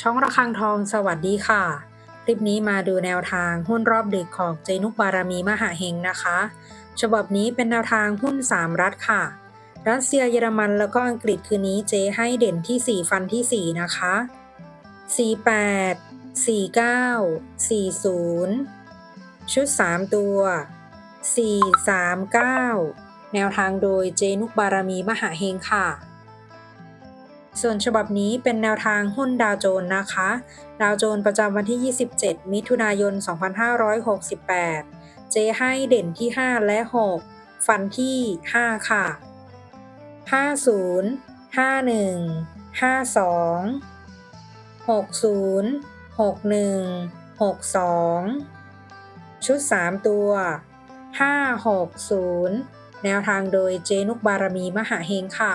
ช่องระฆังทองสวัสดีค่ะ คลิปนี้มาดูแนวทางหุ้นรอบดึกของเจนุกบารมีมหาเฮงนะคะ ฉบับนี้เป็นแนวทางหุ้น 3 รัฐค่ะ รัสเซียเยอรมันแล้วก็อังกฤษคืนนี้เจให้เด่นที่ 4 ฟันที่ 4 นะคะ 48 49 40 ชุด 3 ตัว 439 แนวทางโดยเจนุกบารมีมหาเฮงค่ะ ส่วนฉบับนี้เป็นแนวทางหุ้นดาวโจนนะคะ ดาวโจนประจำวันที่ 27 มิถุนายน 2568 เจให้เด่นที่ 5 และ 6 ฟันที่ 5 ค่ะ 50 51 52 60 61 62 ชุด 3 ตัว 560 แนวทางโดยเจนุกบารมีมหาเฮงค่ะ